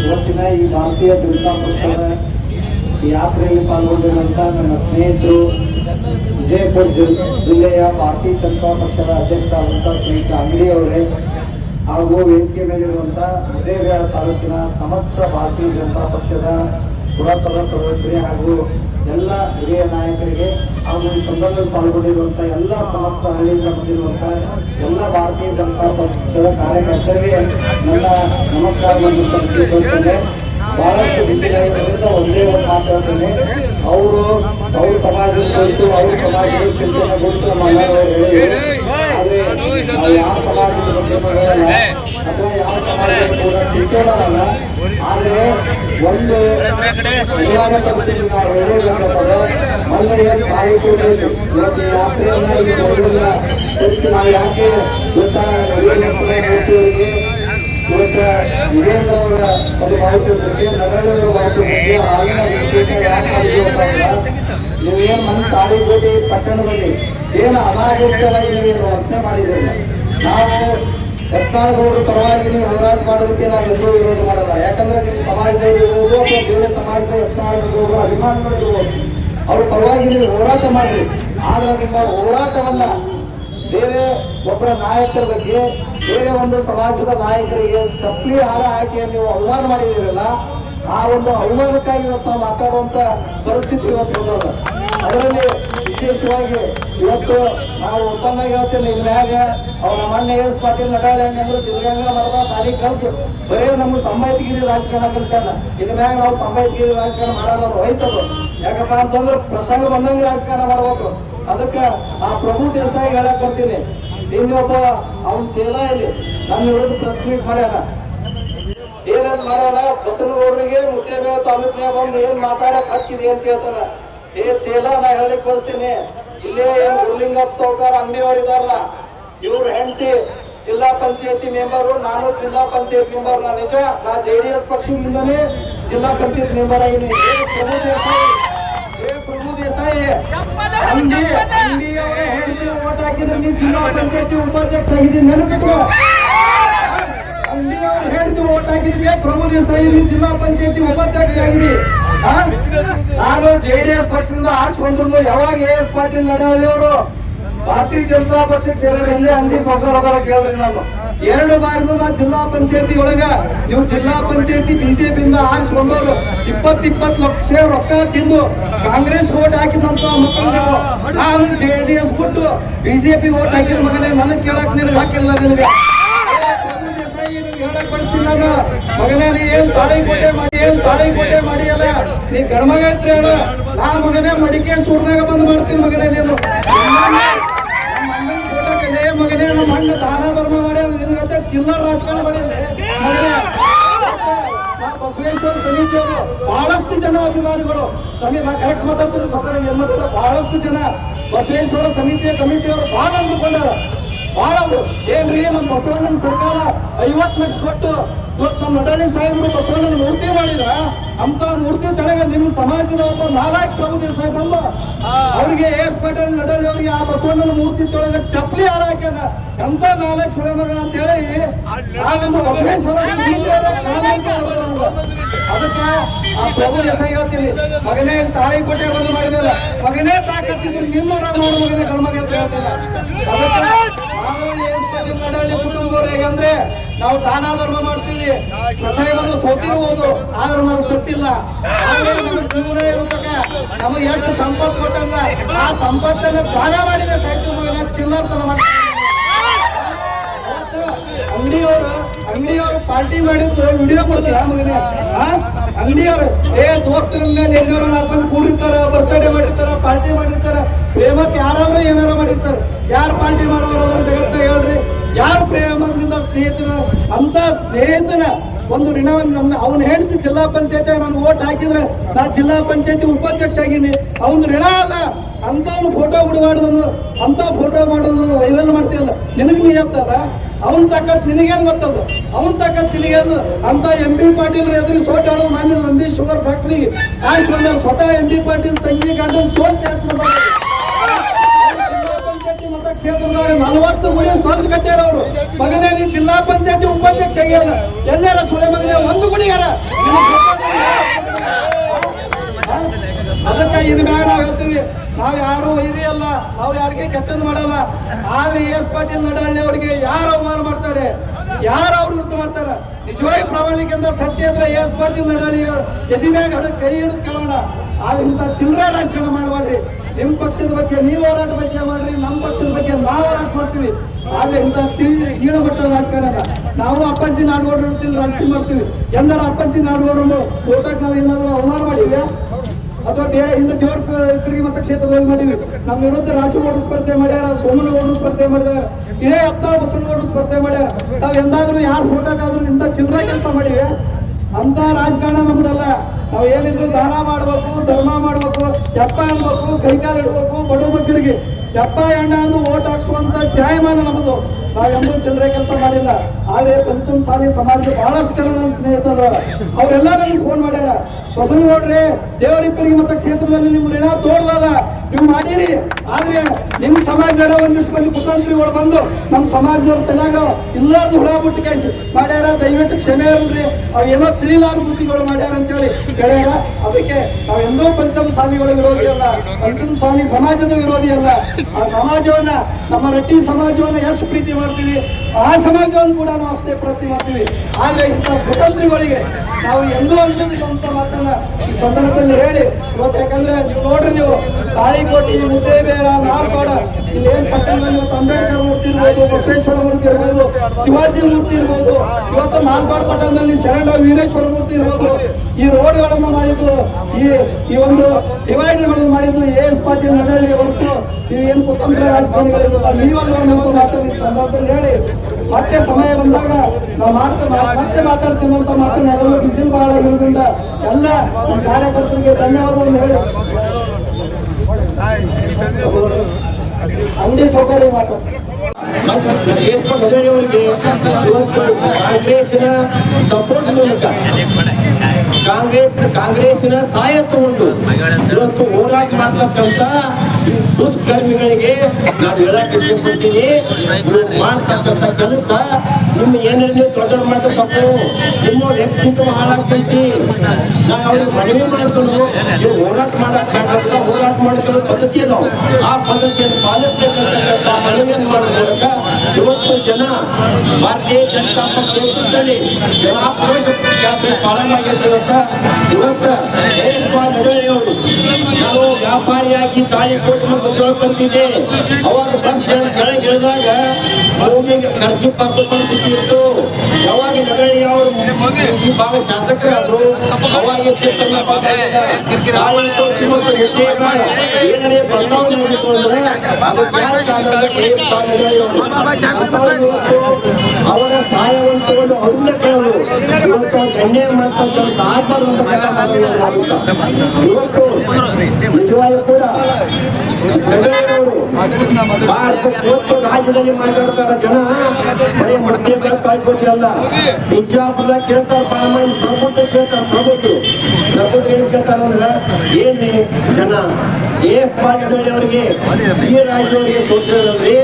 ಇವತ್ತಿನ ಈ ಭಾರತೀಯ ಜನತಾ ಪಕ್ಷದ ಯಾತ್ರೆಯಲ್ಲಿ ಪಾಲ್ಗೊಂಡಿರುವಂತಹ ನನ್ನ ಸ್ನೇಹಿತರು ವಿಜಯಪುರ ಜಿಲ್ಲೆಯ ಭಾರತೀಯ ಜನತಾ ಪಕ್ಷದ ಅಧ್ಯಕ್ಷರಾದಂಥ ಸ್ನೇಹಿತ ಅಂಗಡಿ ಅವರೇ ಹಾಗೂ ವೇದಿಕೆ ಮೇಲಿರುವಂತ ಉದಯಬೇಳ ತಾಲೂಕಿನ ಸಮಸ್ತ ಭಾರತೀಯ ಜನತಾ ಪಕ್ಷದ ಪುರಸಭಾ ಸಹೋದರಿ ಹಾಗೂ ಎಲ್ಲ ಹಿರಿಯ ನಾಯಕರಿಗೆ ಹಾಗೂ ಈ ಸಂದರ್ಭದಲ್ಲಿ ಪಾಲ್ಗೊಂಡಿರುವಂತಹ ಎಲ್ಲ ಸಮಸ್ತ ಹಳ್ಳಿಯಿಂದ ಬಂದಿರುವಂತಹ ಎಲ್ಲ ಭಾರತೀಯ ಜನತಾ ಪಕ್ಷದ ಕಾರ್ಯಕರ್ತರಿಗೆ ನನ್ನ ನಮಸ್ಕಾರವನ್ನು ಸಲ್ಲಿಸುತ್ತೇನೆ. ಬಹಳಷ್ಟು ವಿಷಯಗಳಿಂದ ಒಂದೇ ಒಂದು ಮಾತಾಡ್ತೇನೆ ಅವರು, ಅವ್ರ ಸಮಾಜದ ಕುರಿತು, ಅವ್ರ ಸಮಾಜದ ಚಿಂತನೆ ಕುರಿತು ನಮ್ಮ ಹೇಳಿದ್ರು. ನಾವು ಕೂಡ ಆದರೆ ಒಂದು ಅನಿವಾರ್ಯ ಪರಿಸ್ಥಿತಿ ನಾವು ಹೇಳಲೇಬೇಕಾದ್ರೆ ಮಹಿಳೆಯ ತಾಯಿ ನಾವು ಯಾಕೆ ಗೊತ್ತಾಗ ಇವತ್ತು ವೀರೇಂದ್ರ ಅವರ ಒಂದು ಭಾವಿಸಿದ್ದಕ್ಕೆ ನಗರಳ್ಳಿ ಅವರ ಭಾವಿಸಿದ್ದಕ್ಕೆ ಹಾಲಿನ ನೀವೇನ್ ಮನ್ ತಾಳಿಕೋಟೆ ಪಟ್ಟಣದಲ್ಲಿ, ಏನು ಅನಾಗರಿಕವಾಗಿ ನೀವು ವರ್ತನೆ ಮಾಡಿದ್ರಲ್ಲ ನಾವು ಯತ್ನಾಳಗೌಡರ ಪರವಾಗಿ ನೀವು ಹೋರಾಟ ಮಾಡೋದಕ್ಕೆ ನಾವು ಎಲ್ಲರೂ ವಿರೋಧ ಮಾಡಲ್ಲ. ಯಾಕಂದ್ರೆ ನಿಮ್ಮ ಸಮಾಜದಲ್ಲಿ ಇರ್ಬೋದು ಅಥವಾ ಬೇರೆ ಸಮಾಜದ ಯತ್ನಾಳಗೌಡರು ಅಭಿಮಾನಿಗಳಿರ್ಬೋದು ಅವ್ರ ಪರವಾಗಿ ನೀವು ಹೋರಾಟ ಮಾಡ್ರಿ. ಆದ್ರೆ ನಿಮ್ಮ ಹೋರಾಟವನ್ನ ಬೇರೆ ಒಬ್ಬರ ನಾಯಕರ ಬಗ್ಗೆ ಬೇರೆ ಒಂದು ಸಮಾಜದ ನಾಯಕರಿಗೆ ಚಪ್ಪಲಿ ಹಾರ ಹಾಕಿ ನೀವು ಅವಮಾನ ಮಾಡಿದಿರಲ್ಲ ಆ ಒಂದು ಅವಮಾನಕ್ಕಾಗಿ ಇವತ್ತು ನಾವು ಮಾತಾಡುವಂತ ಪರಿಸ್ಥಿತಿ ಇವತ್ತು ಬಂದದ. ಅದರಲ್ಲಿ ವಿಶೇಷವಾಗಿ ಇವತ್ತು ನಾವು ಒಪ್ಪಂದ ಹೇಳ್ತೇನೆ ಇನ್ ಮ್ಯಾಗ ಅವ್ರ ಮೊನ್ನೆ ಎಸ್ ಪಾಟೀಲ್ ನಡಾಳಿ ಹೆಂಗಂದ್ರೆ ಸಿದ್ಧಗಂಗಾ ಮರದ ಸಾಲಿ ಕಲ್ತು ಬರೇ ನಮ್ಮ ಸಂಬಾಯ್ತಗಿರಿ ರಾಜಕಾರಣ ಕಲ್ಸ್ಯಾನ ಇನ್ ಮ್ಯಾಗ ನಾವು ಸಂಬಾಯ್ತಗಿರಿ ರಾಜಕಾರಣ ಮಾಡಲ್ಲ ಅದು ಹೋಯ್ತದ. ಯಾಕಪ್ಪ ಅಂತಂದ್ರೆ ಪ್ರಸಂಗ ಬಂದಂಗೆ ರಾಜಕಾರಣ ಮಾಡ್ಬೇಕು. ಅದಕ್ಕೆ ಆ ಪ್ರಭು ದೇಸಾಯಿ ಹೇಳಕ್ ಬರ್ತೀನಿ. ಇನ್ನೊಬ್ಬ ಅವನ್ ಚೇಲ ಇಲ್ಲಿ ನನ್ನ ಹೇಳುದು ಪ್ರೆಸ್ ಮೀಟ್ ಮಾಡ್ಯಾನ. ಏನಂತ ಮಾಡ್ಯಾನ? ಬಸವನಗೌಡರಿಗೆ ಮುದ್ದೇಬೇವ ತಾಲೂಕಿನ ಬಂದು ಏನ್ ಮಾತಾಡಕ್ ಹಕ್ಕಿದೆ ಅಂತ ಕೇಳ್ತಾನ ಏ ಚೇಲ, ನಾ ಹೇಳಕ್ ಬಸ್ತೀನಿ ಇಲ್ಲೇ ಏನ್ ಗುರುಲಿಂಗಪ್ಪ ಸೌಕಾರ ಅಂಗಡಿಯವ್ರು ಇದಾರಲ್ಲ ಇವ್ರ ಹೆಂಡತಿ ಜಿಲ್ಲಾ ಪಂಚಾಯತಿ ಮೆಂಬರು ನಾನು ಜಿಲ್ಲಾ ಪಂಚಾಯತ್ ಮೆಂಬರ್ ನಾ ನಿಜ, ನಾ ಜೆ ಡಿ ಎಸ್ ಪಕ್ಷದಿಂದನೇ ಜಿಲ್ಲಾ ಪಂಚಾಯತ್ ಮೆಂಬರ್ ಆಗಿದ್ದೀನಿ. ಪ್ರಭು ದೇಸಾಯಿ ಪ್ರಭು ದೇಸಾಯಿ ಅಂಗಿ ಅಂಗಿ ಅವರ ಹೆಂಡತಿ ಓಟ್ ಹಾಕಿದ್ರೆ ಜಿಲ್ಲಾ ಪಂಚಾಯತಿ ಉಪಾಧ್ಯಕ್ಷ ಆಗಿದ್ದೀನಿ ನೆನಪಿಟ್ಟು ಅಂಗಿ ಅವ್ರ ಹೆಂಡತಿ ಓಟ್ ಹಾಕಿದ್ವಿ ಪ್ರಭು ದೇಸಾಯಿ ಜಿಲ್ಲಾ ಪಂಚಾಯತಿ ಉಪಾಧ್ಯಕ್ಷ ಆಗಿದ್ದಿ? ನಾನು ಜೆಡಿಎಸ್ ಪಕ್ಷದಿಂದ ಆರಿಸ್ಕೊಂಡ್ರು ಯಾವಾಗ ಎ ಎಸ್ ಪಾಟೀಲ್ ನಡವಳ್ಳಿ ಅವರು? ಭಾರತೀಯ ಜನತಾ ಪಕ್ಷಕ್ಕೆ ಸೇರಿದ್ರೆ ಇಲ್ಲೇ ಅಂದಿ ಸರ್ಕಾರ ಕೇಳ್ರಿ ನಾನು ಎರಡು ಬಾರಿನೂ ನಾ ಜಿಲ್ಲಾ ಪಂಚಾಯತಿ ಒಳಗ ನೀವು ಜಿಲ್ಲಾ ಪಂಚಾಯತಿ ಬಿಜೆಪಿಯಿಂದ ಆರಿಸ್ಕೊಂಡವ್ರು ಇಪ್ಪತ್ ಇಪ್ಪತ್ ಲಕ್ಷ ರೊಕ್ಕ ತಿಂದು ಕಾಂಗ್ರೆಸ್ ಓಟ್ ಹಾಕಿದಂತ ಮಕ್ಕಳು ನಾನು ಜೆ ಡಿ ಎಸ್ ಬಿಟ್ಟು ಬಿಜೆಪಿ ಓಟ್ ಹಾಕಿದ ಮಗನೇ, ನನಗೆ ಕೇಳಕ್ ನಿನಗೆ ಹಾಕಿಲ್ಲ ನಿನಗೆ. ನಾನು ಮಗನೇ, ನೀ ಏನ್ ತಾಳಿಕೋಟೆ ಮಾಡಿ, ಏನ್ ತಾಳಿಕೋಟೆ ಮಾಡಿ ಅಲ್ಲ. ನೀ ಗಣಮಗ ಹೇಳ. ನಾ ಮಗನೇ ಮಡಿಕೆ ಸೂರ್ನಾಗ ಬಂದ್ ಮಾಡ್ತೀನಿ ಮಗನೇ ನೀನು. ಮಗನೇ ನಮ್ಮ ದಾನ ಧರ್ಮ ಮಾಡಿ ನಿನಗತ್ತೆ ಚಿಲ್ಲರ್ ರಾಜಕಾರಣ ಮಾಡಿದ್ರೆ ಬಸವೇಶ್ವರ ಸಮಿತಿಯವರು ಬಹಳಷ್ಟು ಜನ ಅಭಿಮಾನಿಗಳು ಸಮಿ ಕರೆಕ್ಟ್ ಮಾತಾಡ್ತೀನಿ ಸಕ್ಕರೆ ಏನ್ ಮಾಡ್ತಾರೆ ಬಹಳಷ್ಟು ಜನ ಬಸವೇಶ್ವರ ಸಮಿತಿಯ ಕಮಿಟಿಯವರು ಬಹಳ ಅಂದುಕೊಂಡಾರ ಬಹಳ ಏನ್ರಿ, ನಮ್ಮ ಬಸವಣ್ಣನ ಸರ್ಕಾರ ಐವತ್ತು ಲಕ್ಷ ಕೊಟ್ಟು ಇವತ್ತು ನಮ್ಮ ನಡಾಳಿ ಸಾಹೇಬರು ಬಸವಣ್ಣನ ಮೂರ್ತಿ ಮಾಡಿದ್ರ? ಅಂತ ಮೂರ್ತಿ ತಳಗ ನಿಮ್ಮ ಸಮಾಜದ ಒಬ್ಬ ನಾಲ್ಕು ಪ್ರಭು ದೇಸಾಯಿ ಬಂದು ಅವ್ರಿಗೆ ಎಸ್ ಪಟೇಲ್ ನಡಾಳಿ ಅವರಿಗೆ ಆ ಬಸವಣ್ಣನ ಮೂರ್ತಿ ತೊಳಗ ಚಪ್ಪಲಿ ಹಾರ ಹಾಕ್ಯಾನ ಎಂತ ನಾಲ್ಕು ಸುಳೆ ಮಗ ಅಂತ ಹೇಳಿ. ಅದಕ್ಕೆ ಆ ಪ್ರಭು ದೇಸಾಯಿ ಹೇಳ್ತೀನಿ ಮಗನೇ ತಾಳಿಕೋಟೆ ಬಂದು ಮಾಡಿದಿಲ್ಲ. ಮಗನೇ ತಾಕತ್ತಿದ್ರು ನಿಮ್ಮ ನೋಡು ಮಗನೇ ಕಣ್ಮಗ ಅಂತ ಹೇಳ್ತಿಲ್ಲ ಅದಕ್ಕೆ ಅಂದ್ರೆ ಕುಟುಂಬದವ್ರು ಹೇಗಂದ್ರೆ ನಾವು ದಾನ ಧರ್ಮ ಮಾಡ್ತೀವಿ. ಕಸಾಯ ಬಂದು ಸೋತಿರ್ಬೋದು ಆದ್ರೆ ನಾವು ಸತ್ತಿಲ್ಲ. ಜೀವನ ಇರತಕ್ಕ ನಮಗೆ ಎಷ್ಟು ಸಂಪತ್ತು ಕೊಟ್ಟಲ್ಲ ಆ ಸಂಪತ್ತನ್ನ ದಾನ ಮಾಡಿದ್ರೆ ಸಾಯ್ತು ಮಗನ ಚಿಲ್ಲರ್ತನ ಮಾಡ್ತೀವಿ ಅಂಗಡಿಯವರು ಅಂಗಡಿಯವರು ಪಾರ್ಟಿ ಮಾಡಿದ್ದು ವಿಡಿಯೋ ಕೊಡ್ತೀರಾ ಮಗನೇ? ಅಂಗಡಿಯವರು, ಏ ದೋಸ್ತರ ಮೇಲೆ ನಾಲ್ಕು ಕೂಡಿರ್ತಾರ ಬರ್ತ್ಡೇ ಮಾಡಿರ್ತಾರ ಪಾರ್ಟಿ ಮಾಡಿರ್ತಾರ, ಪ್ರೇಮಕ್ಕೆ ಯಾರಾದ್ರೂ ಏನಾರ ಮಾಡಿರ್ತಾರೆ. ಯಾರು ಪಾರ್ಟಿ ಮಾಡೋರು ಅದರ ಜಗತ್ತ ಹೇಳ್ರಿ. ಯಾರು ಪ್ರೇಮದಿಂದ ಸ್ನೇಹಿತರು, ಅಂತ ಸ್ನೇಹಿತನ ಒಂದು ಋಣವನ್ನು ನಮ್ಮ ಅವನು ಹೇಳ್ತಿ ಜಿಲ್ಲಾ ಪಂಚಾಯತ್ ನಾನು ಓಟ್ ಹಾಕಿದ್ರೆ ನಾ ಜಿಲ್ಲಾ ಪಂಚಾಯತಿ ಉಪಾಧ್ಯಕ್ಷ ಆಗೀನಿ ಅವನು ಋಣ ಅದ. ಅವ್ನು ಫೋಟೋ ಬಿಡಬಾರ್ದು ಅಂತ ಫೋಟೋ ಮಾಡೋದು ವೈರಲ್ ಮಾಡ್ತೀಯಲ್ಲ ನಿನಗೆ ನೀ ಅಂತದ ಅವನ್ ತಕ್ಕತ್ ನಿನಗೇನು ಗೊತ್ತದ? ಅವನ್ ತಕ್ಕತ್ ನಿನಗೇನು? ಅಂತ ಎಂ ಬಿ ಪಾಟೀಲ್ ಎದುರು ಸೋಟ್ ಆಡೋದು ಮಾನ್ಯ ನಂದಿ ಶುಗರ್ ಫ್ಯಾಕ್ಟ್ರಿ ಆಯ್ತು ಸ್ವತಃ ಎಂ ಬಿ ಪಾಟೀಲ್ ತಂಗಿ ಗಂಡನ್ ಸೋಲ್ ಚಾನ್ಸ್ ಮತಕ್ಷೇತ್ರದವ್ರು ನಲವತ್ತು ಗುಡಿ ಸ್ವಂತ ಕಟ್ಟಿರೋರು. ಮಗನೇ ಜಿಲ್ಲಾ ಪಂಚಾಯತಿ ಉಪಾಧ್ಯಕ್ಷ ಆಗ್ಯಾರ ಎಲ್ಲಾರ ಸುಳೆ ಮಗನೇ, ಒಂದು ಗುಡಿಗಾರ ಅದಕ್ಕೆ ಇನ್ ಮ್ಯಾಗ ನಾವು ಹೇಳ್ತೀವಿ. ನಾವು ಯಾರು ಅಲ್ಲ. ನಾವು ಯಾರಿಗೆ ಕೆಟ್ಟದ್ದು ಮಾಡಲ್ಲ. ಆದ್ರೆ ಎಸ್ ಪಾಟೀಲ್ ನಡಹಳ್ಳಿ ಅವರಿಗೆ ಯಾರು ಅವಮಾನ ಮಾಡ್ತಾರೆ? ಯಾರು ಅವ್ರು ವೃತ್ತಿ ಮಾಡ್ತಾರ? ನಿಜವಾಗಿ ಪ್ರಾಮಾಣಿಕದಿಂದ ಸತ್ಯ ಅಂದ್ರೆ ಎಸ್ ಪಾಟೀಲ್ ನಡಹಳ್ಳಿ ಎದಿ ಮ್ಯಾಗ ಕೈ ಹಿಡಿದು ಕೇಳೋಣ. ಆದ್ರೆ ಇಂಥ ಚಿಲ್ಲರೆ ರಾಜಕಾರಣ ಮಾಡಬೇಡ್ರಿ. ನಿಮ್ಮ ಪಕ್ಷದ ಬಗ್ಗೆ ನೀವು ಹೋರಾಟ ಬಗ್ಗೆ ಮಾಡ್ರಿ ನಮ್ಮ ಪಕ್ಷದ ಬಗ್ಗೆ ನಾವು ಹೋರಾಟ ಮಾಡ್ತೀವಿ. ಆದ್ರೆ ಇಂಥ ಕೀಳು ಮಟ್ಟದ ರಾಜಕಾರಣ ನಾವು ಅಪ್ಪಾಜಿ ಇರ್ತಿಲ್ಲ ರಾಜಕೀಯ ಮಾಡ್ತೀವಿ. ಎಂದಾರ ಅಪ್ಪಾಜಿ ನಾಡಗೌಡರು ಊಟಕ್ಕೆ ನಾವು ಏನಾದ್ರು ಅವಮಾನ ಮಾಡಿವ್ಯಾ ಅಥವಾ ಬೇರೆ ಹಿಂದೆ ದೇವ್ರ ತಿರುಗಿ ಮತಕ್ಷೇತ್ರದಲ್ಲಿ ಮಾಡಿವಿ ನಮ್ಮ ವಿರುದ್ಧ ರಾಜುಗೌಡರು ಸ್ಪರ್ಧೆ ಮಾಡ್ಯಾರ ಸೋಮನಗೌಡರು ಸ್ಪರ್ಧೆ ಮಾಡಿದಾರ, ಇದೇ ಹತ್ತಾರು ಬಸವನಗೌಡರು ಸ್ಪರ್ಧೆ ಮಾಡ್ಯಾರ. ನಾವು ಎಂದಾದ್ರೂ ಯಾರು ಫೋಟೋಗಾದ್ರೂ ಇಂಥ ಚಿಲ್ಲರೆ ಕೆಲಸ ಮಾಡಿವೆ. ಅಂತ ರಾಜಕಾರಣ ನಮ್ದಲ್ಲ ನಾವು ಏನಿದ್ರು ದಾನ ಮಾಡ್ಬೇಕು, ಧರ್ಮ ಮಾಡ್ಬೇಕು ಎಪ್ಪ ಅನ್ಬೇಕು ಕೈಕಾಲು ಇಡ್ಬೇಕು ಬಡ ಬಗ್ಗರಿಗೆ ಎಪ್ಪ ಎಣ್ಣ ಅಂದು ಓಟ್ ಹಾಕ್ಸುವಂತ ಜಾಯಮಾನ ನಮ್ಮದು. ಎಂದೂ ಚಿಲ್ಲರೆ ಕೆಲಸ ಮಾಡಿಲ್ಲ. ಆದ್ರೆ ಪಂಚಮ ಸಾಲಿ ಸಮಾಜದ ಬಹಳಷ್ಟು ಜನ ನನ್ನ ಸ್ನೇಹಿತರು. ಅವರೆಲ್ಲ ನನಗೆ ಫೋನ್ ಮಾಡ್ಯಾರ. ಬಸವನಗೌಡ್ರೆ ದೇವರಿಪ್ಪರಿಗೆ ಮತ್ತು ಕ್ಷೇತ್ರದಲ್ಲಿ ನಿಮ್ಮ ಋಣ ತೋಡ್ದದ ನೀವು ಮಾಡಿರಿ. ಆದ್ರೆ ನಿಮ್ಮ ಸಮಾಜದ ಒಂದಿಷ್ಟು ಮಂದಿ ಕುತಂತ್ರಿಗಳು ಬಂದು ನಮ್ಮ ಸಮಾಜದವ್ರ ತಲೆಯಾಗ ಇಲ್ಲಾರ್ದು ಹುಳ ಬಿಟ್ಟು ಕೈಸಿ ಮಾಡ್ಯಾರ. ದಯವಿಟ್ಟು ಕ್ಷಮೆ ಇರಲ್ರಿ ಅವ್ ಏನೋ ತಿಳಿಲಾರ ಬುದ್ಧಿಗಳು ಮಾಡ್ಯಾರ ಅಂತೇಳಿ ಹೇಳ್ಯಾರ. ಅದಕ್ಕೆ ನಾವು ಎಂದೋ ಪಂಚಮ ಸಾಲಿಗಳ ವಿರೋಧಿ ಅಲ್ಲ. ಪಂಚಮ ಸಾಲಿ ಸಮಾಜದ ವಿರೋಧಿ ಅಲ್ಲ. ಆ ಸಮಾಜವನ್ನ, ನಮ್ಮ ರಟ್ಟಿ ಸಮಾಜವನ್ನ ಎಷ್ಟು ಪ್ರೀತಿ ಮಾಡ್ತೀವಿ. ಆ ಸಮಾಜವನ್ನು ಕೂಡ ನಾವು ಅಷ್ಟೇ ಪ್ರತಿ ಮಾಡ್ತೀವಿ. ಆದ್ರೆ ಇಂಥ ಕುತಂತ್ರಿಗಳಿಗೆ ನಾವು ಎಂದೂ ಅನ್ಸೋದಿಲ್ಲ ಅಂತ ಮಾತನ್ನ ಈ ಸಂದರ್ಭದಲ್ಲಿ ಹೇಳಿ. ಇವತ್ತು ಯಾಕಂದ್ರೆ ನೀವು ನೋಡ್ರಿ ನೀವು, ತಾಳಿಕೋಟಿ ಮುದ್ದೇಬೇಡ ನಾಲ್ಕೋಡ ಇಲ್ಲಿ ಏನ್ ಪಟ್ಟಣದಲ್ಲಿ ಇವತ್ತು ಅಂಬೇಡ್ಕರ್ ಮೂರ್ತಿ ಇರ್ಬೋದು, ಬಸವೇಶ್ವರ ಮೂರ್ತಿ ಇರ್ಬೋದು, ಶಿವಾಜಿ ಮೂರ್ತಿ ಇರ್ಬೋದು, ಇವತ್ತು ನಾಲ್ಕಾಡ್ ಪಟ್ಟಣದಲ್ಲಿ ಶರಣ ವೀರೇಶ್ವರ ಮೂರ್ತಿ ಇರ್ಬೋದು, ಈ ರೋಡ್ಗಳನ್ನು ಮಾಡಿದ್ದು, ಈ ಈ ಒಂದು ಡಿವೈಡರ್ಗಳನ್ನು ಮಾಡಿದ್ದು ಎ ಎಸ್ ಪಾಟೀಲ್ ನಡಹಳ್ಳಿ ಹೊರತು ಏನು ಕುತಂತ್ರ ರಾಜಕಾರಣಿಗಳಿಲ್ಲ ನೀವಲ್ಲ ಅನ್ನೋ ಮಾತನ್ನು ಈ ಸಂದರ್ಭದಲ್ಲಿ ಹೇಳಿ. ಮತ್ತೆ ಸಮಯ ಬಂದಾಗ ನಾವು ಮಾಡ್ತಾ ಮತ್ತೆ ಮಾತಾಡ್ತೇನೆ ಅಂತ ಮಾತನ್ನ ಬಿಸಿಲು ಬಹಳ ಇರೋದ್ರಿಂದ ಎಲ್ಲ ನಮ್ಮ ಕಾರ್ಯಕರ್ತರಿಗೆ ಧನ್ಯವಾದವನ್ನು ಹೇಳಿ. ಅಂಗಡಿ ಸೌಕರ್ಯ ಮಾತು ಏರ್ಪೋರ್ಟ್ ಮೊದಲಿನವರಿಗೆ ಇವತ್ತು ಕಾಂಗ್ರೆಸ್ನ ಸಪೋರ್ಟ್ ಮೂಲಕ ಕಾಂಗ್ರೆಸ್ ಕಾಂಗ್ರೆಸ್ಸಿನ ಸಹಾಯ ತಗೊಂಡು ಇವತ್ತು ಹೋರಾಟ ಮಾಡ್ತಕ್ಕಂತ ಈ ದುಷ್ಕರ್ಮಿಗಳಿಗೆ ನಾನು ಹೇಳಕ್ಕೆ ಇಷ್ಟಪಡ್ತೀನಿ. ಮಾಡ್ತಕ್ಕಂಥ ಕೆಲಸ ನಿಮ್ಮ ಏನಾರ ನೀವು ದೊಡ್ಡ ಮಾಡ್ತ ತಪ್ಪು. ನಿಮ್ಮ ವ್ಯಕ್ತಿತ್ವ ಹಾಳಾಗ್ತೈತಿ. ನಾವು ಅವ್ರಿಗೆ ಮನವಿ ಮಾಡ್ಕೊಂಡು ನೀವು ಹೋರಾಟ ಮಾಡಕ್ ಹೋರಾಟ ಮಾಡ್ಕೊಳ್ಳೋ ಪದ್ಧತಿ ಅದಾವ. ಆ ಪದ್ಧತಿಯನ್ನು ಪಾಲಿಸಬೇಕಂತಕ್ಕಂಥ ಮನವಿಯನ್ನು ಮಾಡೋ ಮೂಲಕ ಇವತ್ತು ಜನ ಭಾರತೀಯ ಜನತಾ ಪಕ್ಷದಲ್ಲಿ ನೇತೃತ್ವದಲ್ಲಿ ಜನಾಕ್ರೋಶ ಜಾತ್ರೆ ಪ್ರಾರಂಭ ಆಗಿರ್ತಕ್ಕಂಥ ಇವತ್ತು ಅವರು ನಾನು ವ್ಯಾಪಾರಿಯಾಗಿ ತಾಳಿಕೋಟೆ ಕೊಟ್ಟು ತಿಳ್ಕೊಂತಿದ್ದೆ. ಅವಾಗ ಬಸ್ ಕೆಳಗಿಳಿದಾಗ ಭೂಮಿಗೆ ಖರ್ಚು ಪಕ್ಕಕೊಂಡು ಕೂತಿತ್ತು ಯಾವಾಗ ನಗಳಿ ಅವರು ಭಾಗ ಶಾಸಕರಾದ್ರು ಅವಾಗ ಏನೇ ಬದಲಾವಣೆ ಅವರು ಸಹಾಯವನ್ನು ತಗೊಂಡು ಅವರಿಂದ ಕೇಳೋದು ಇವತ್ತು ಅನ್ಯಾಯ ಮಾಡ್ತಕ್ಕಂಥ ಆಗಬಾರ್ದು ಇವತ್ತು ನಿಜವಾಗಿ ಕೂಡ ಭಾರತ ರಾಜ್ಯದಲ್ಲಿ ಮಾತಾಡ್ತಾರ ಜನ. ಬರೀ ಮಧ್ಯೆ ಕಾಯ್ಕೊತಿರಲ್ಲ ಬಿಜಾಪುರದಾಗ ಕೇಳ್ತಾರ ಪ್ರಾಮಾಣಿಕ ಪ್ರಭುತ್ವ ಕೇಳ್ತಾರ ಪ್ರಭುತ್ವ ಪ್ರಭುತ್ವ ಏನ್ ಕೇಳ್ತಾರಂದ್ರ ಏನ್ರಿ ಜನ? ಏ ಪಾಟೀಲ್ ಅವರಿಗೆ ಈ ರಾಜ್ಯವರಿಗೆ ತೋರಿಸಿದ್ರಿ